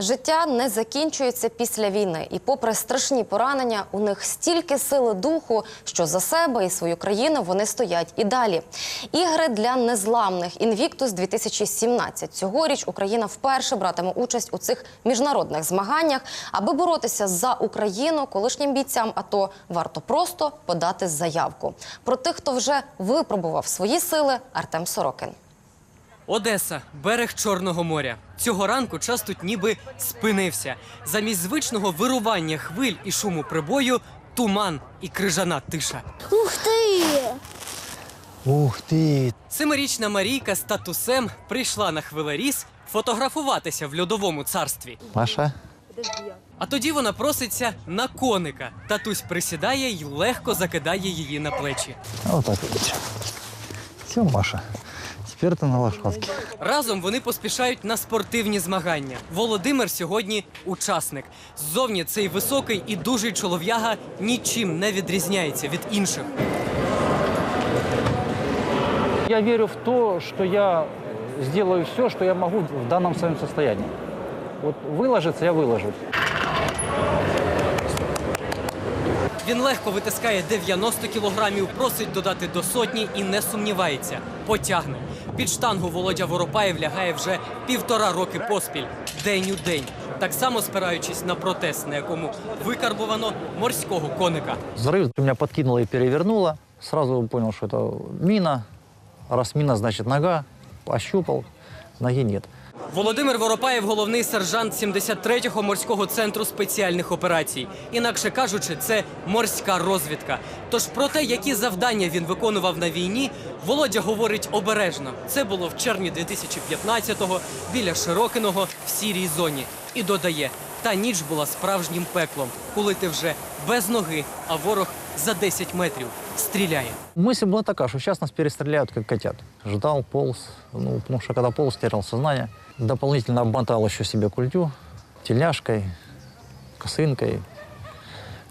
Життя не закінчується після війни, і попри страшні поранення, у них стільки сили духу, що за себе і свою країну вони стоять і далі. Ігри для незламних Інвіктус 2017 Цьогоріч Україна вперше братиме участь у цих міжнародних змаганнях. Аби боротися за Україну, колишнім бійцям АТО варто просто подати заявку. Про тих, хто вже випробував свої сили, Артем Сорокин. Одеса, берег Чорного моря. Цього ранку час тут ніби спинився. Замість звичного вирування хвиль і шуму прибою туман і крижана тиша. Ух ти! Ух ти! Семирічна Марійка з татусем прийшла на хвилеріз фотографуватися в льодовому царстві. Маша? А тоді вона проситься на коника. Татусь присідає й легко закидає її на плечі. А Вот так. Все, Маша Теперь ты на лошадке. Разом вони поспішають на спортивні змагання. Володимир сьогодні учасник. Ззовні цей високий і дужий чолов'яга нічим не відрізняється від інших. Я верю в то, что я сделаю все, что я могу в данном своем состоянии. Вот выложиться я выложусь. Він легко витискає 90 кілограмів, просить додати до сотні і не сумнівається. Потягне. Під штангу Володя Воропаєв лягає вже півтора роки поспіль, день у день. Так само спираючись на протест, на якому викарбовано морського коника. Зарив мене підкинуло і перевернуло. Сразу зрозумів, що це міна. Раз міна, значить нога. Ощупав, Ноги нет. Володимир Воропаєв, головний сержант 73-го морського центру спеціальних операцій. Інакше кажучи, це морська розвідка. Тож про те, які завдання він виконував на війні, Володя говорить обережно. Це було в червні 2015-го біля Широкиного в сірій зоні. І додає: та ніч була справжнім пеклом, коли ти вже без ноги, а ворог за 10 метрів стріляє. Мысль была такая, что сейчас нас перестреляют, как котят. Ждал, полз. Ну, потому что когда полз, терял сознание. Дополнительно обмотал еще себе культю тельняшкой, косынкой.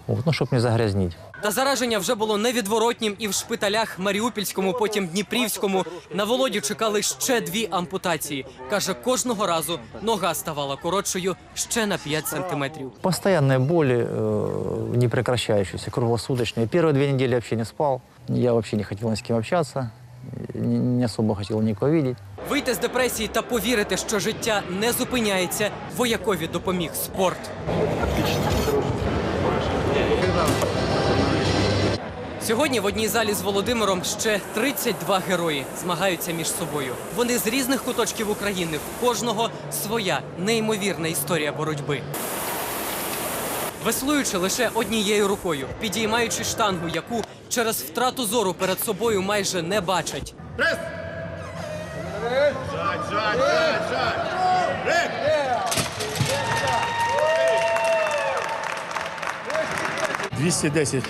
Вот, ну, чтобы не загрязнить. Та зараження вже було невідворотнім і в шпиталях Маріупільському, потім Дніпрівському. На Володю чекали ще дві ампутації. Каже, кожного разу нога ставала коротшою ще на 5 сантиметрів. Постоянные боли, э, не прекращающиеся, круглосуточные. Первые две недели вообще не спал. Я вообще не хотел ни с кем общаться, не, особо хотел никого видеть. Вийти з депресії та повірити, що життя не зупиняється, воякові допоміг спорт. Сьогодні в одній залі з Володимиром ще 32 герої змагаються між собою. Вони з різних куточків України. В кожного своя неймовірна історія боротьби. Веслуючи лише однією рукою, підіймаючи штангу, яку через втрату зору перед собою майже не бачать. 210.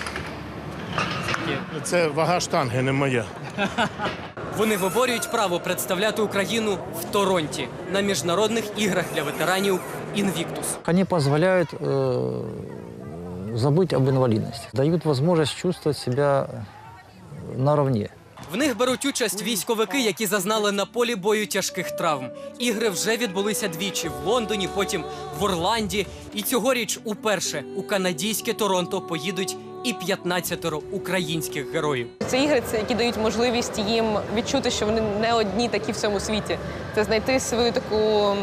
Це вага штанги, не моя. Вони виборюють право представляти Україну в Торонті на міжнародних іграх для ветеранів Інвіктус. Они позволяют э, забыть об инвалидности, дают возможность чувствовать себя наравне. В них беруть участь військовики, які зазнали на полі бою тяжких травм. Ігри вже відбулися двічі в Лондоні, потім в Орланді. І цьогоріч уперше у канадійське Торонто поїдуть і 15 українських героїв. Це ігри, це які дають можливість їм відчути, що вони не одні такі в цьому світі. Це знайти свою таку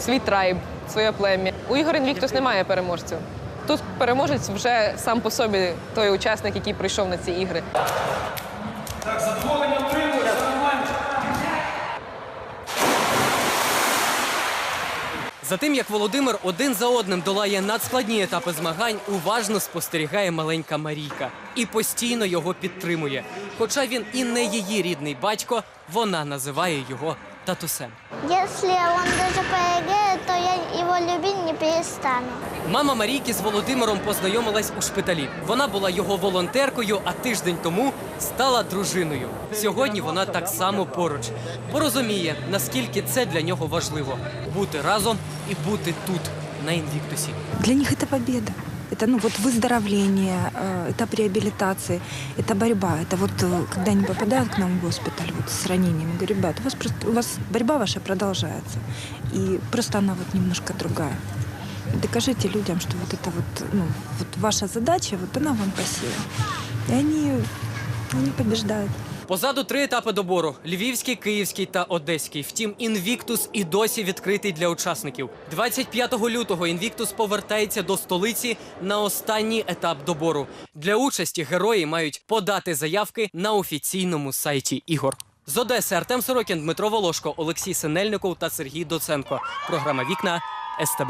свій трайб, своє плем'я. У ігор Інвіктус немає переможців. Тут переможець вже сам по собі той учасник, який прийшов на ці ігри. За тим, як Володимир один за одним долає надскладні етапи змагань, уважно спостерігає маленька Марійка і постійно його підтримує. Хоча він і не її рідний батько, вона називає його татусем. Если он даже перестану. Мама Марійки з Володимиром познайомилась у шпиталі. Вона була його волонтеркою, а тиждень тому стала дружиною. Сьогодні вона так само поруч, бо розуміє, наскільки це для нього важливо бути разом і бути тут, на інвіктусі. Для них это победа. Это ну вот выздоровление, э, этап реабилитации, это борьба. Это вот э, когда они попадают к нам в госпиталь вот с ранениями, говорю, ребят, у вас просто у вас борьба ваша продолжается, и просто она вот немножко другая. Докажите людям, что вот это вот, ну, вот ваша задача, вот она вам по силам. И они, они побеждают. Позаду три етапи добору: львівський, київський та одеський. Втім, інвіктус і досі відкритий для учасників. 25 лютого інвіктус повертається до столиці на останній етап добору. Для участі герої мають подати заявки на офіційному сайті ігор. З Одеси Артем Сорокін, Дмитро Волошко, Олексій Синельников та Сергій Доценко. Програма Вікна СТБ.